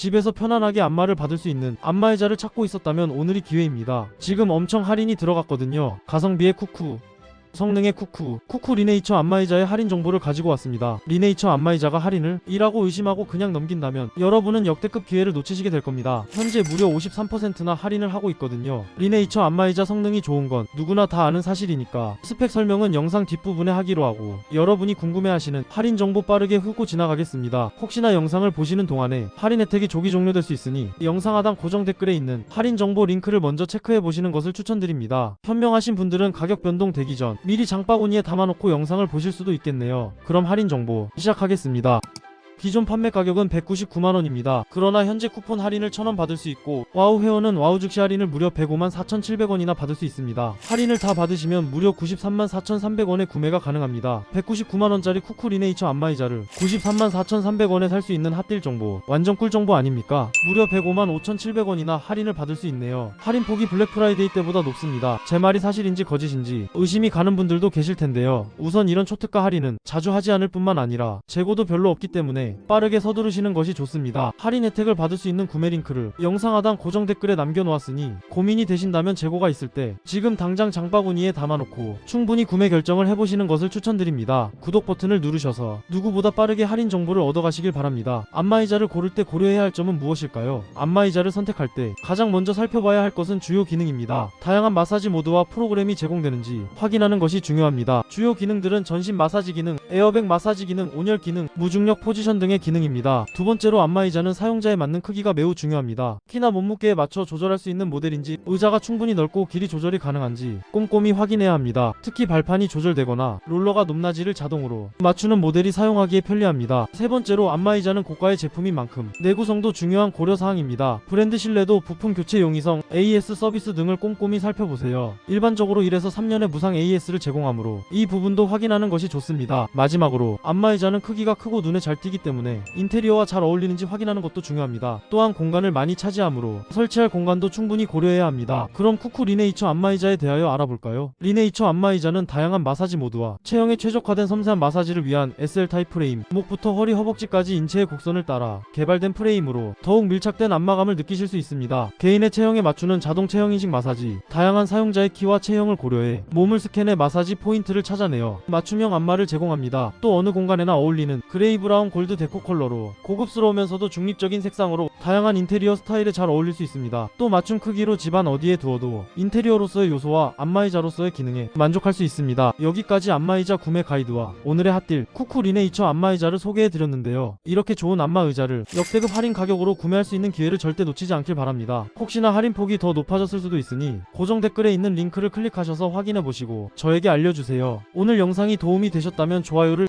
집에서 편안하게 안마를 받을 수 있는 안마의자를 찾고 있었다면 오늘이 기회입니다. 지금 엄청 할인이 들어갔거든요. 가성비의 쿠쿠. 성능의 쿠쿠, 쿠쿠 리네이처 안마의자의 할인 정보를 가지고 왔습니다. 리네이처 안마의자가 할인을 이라고 의심하고 그냥 넘긴다면 여러분은 역대급 기회를 놓치시게 될 겁니다. 현재 무려 53%나 할인을 하고 있거든요. 리네이처 안마의자 성능이 좋은 건 누구나 다 아는 사실이니까 스펙 설명은 영상 뒷부분에 하기로 하고 여러분이 궁금해하시는 할인 정보 빠르게 훑고 지나가겠습니다. 혹시나 영상을 보시는 동안에 할인 혜택이 조기 종료될 수 있으니 영상 하단 고정 댓글에 있는 할인 정보 링크를 먼저 체크해 보시는 것을 추천드립니다. 현명하신 분들은 가격 변동 되기 전 미리 장바구니에 담아놓고 영상을 보실 수도 있겠네요. 그럼 할인 정보 시작하겠습니다. 기존 판매 가격은 199만원입니다. 그러나 현재 쿠폰 할인을 1000원 받을 수 있고 와우 회원은 와우 즉시 할인을 무려 105만 4,700원이나 받을 수 있습니다. 할인을 다 받으시면 무려 93만 4,300원에 구매가 가능합니다. 199만원짜리 쿠쿠 리네이처 안마의자를 93만 4,300원에 살 수 있는 핫딜 정보 완전 꿀 정보 아닙니까? 무려 105만 5,700원이나 할인을 받을 수 있네요. 할인 폭이 블랙 프라이데이 때보다 높습니다. 제 말이 사실인지 거짓인지 의심이 가는 분들도 계실 텐데요. 우선 이런 초특가 할인은 자주 하지 않을 뿐만 아니라 재고도 별로 없기 때문에 빠르게 서두르시는 것이 좋습니다. 할인 혜택을 받을 수 있는 구매 링크를 영상 하단 고정 댓글에 남겨놓았으니 고민이 되신다면 재고가 있을 때 지금 당장 장바구니에 담아놓고 충분히 구매 결정을 해보시는 것을 추천드립니다. 구독 버튼을 누르셔서 누구보다 빠르게 할인 정보를 얻어가시길 바랍니다. 안마의자를 고를 때 고려해야 할 점은 무엇일까요? 안마의자를 선택할 때 가장 먼저 살펴봐야 할 것은 주요 기능입니다. 다양한 마사지 모드와 프로그램이 제공되는지 확인하는 것이 중요합니다. 주요 기능들은 전신 마사지 기능, 에어백 마사지 기능, 온열 기능, 무중력 포지션 등의 기능입니다. 두 번째로 안마의자는 사용자에 맞는 크기가 매우 중요합니다. 키나 몸무게에 맞춰 조절할 수 있는 모델인지 의자가 충분히 넓고 길이 조절이 가능한지 꼼꼼히 확인해야 합니다. 특히 발판이 조절되거나 롤러가 높낮이를 자동으로 맞추는 모델이 사용하기에 편리합니다. 세 번째로 안마의자는 고가의 제품인 만큼 내구성도 중요한 고려사항입니다. 브랜드 신뢰도 부품 교체 용이성, AS 서비스 등을 꼼꼼히 살펴보세요. 일반적으로 1에서 3년의 무상 AS를 제공하므로 이 부분도 확인하는 것이 좋습니다. 마지막으로 안마의자는 크기가 크고 눈에 잘 띄기 때문에 인테리어와 잘 어울리는지 확인하는 것도 중요합니다. 또한 공간을 많이 차지하므로 설치할 공간도 충분히 고려해야 합니다. 그럼 쿠쿠 리네이처 안마의자에 대하여 알아볼까요? 리네이처 안마의자는 다양한 마사지 모드와 체형에 최적화된 섬세한 마사지를 위한 SL 타입 프레임, 목부터 허리 허벅지까지 인체의 곡선을 따라 개발된 프레임으로 더욱 밀착된 안마감을 느끼실 수 있습니다. 개인의 체형에 맞추는 자동 체형 인식 마사지, 다양한 사용자의 키와 체형을 고려해 몸을 스캔해 마사지 포인트를 찾아내어 맞춤형 안마를 제공합니다. 또 어느 공간에나 어울리는 그레이 브라운 골드 데코 컬러로 고급스러우면서도 중립적인 색상으로 다양한 인테리어 스타일에 잘 어울릴 수 있습니다. 또 맞춤 크기로 집안 어디에 두어도 인테리어로서의 요소와 안마의자로서의 기능에 만족할 수 있습니다. 여기까지 안마의자 구매 가이드와 오늘의 핫딜 쿠쿠 리네이처 안마의자를 소개해 드렸는데요. 이렇게 좋은 안마의자를 역대급 할인 가격으로 구매할 수 있는 기회를 절대 놓치지 않길 바랍니다. 혹시나 할인 폭이 더 높아졌을 수도 있으니 고정 댓글에 있는 링크를 클릭하셔서 확인해 보시고 저에게 알려주세요. 오늘 영상이 도움이 되셨다면 좋아요를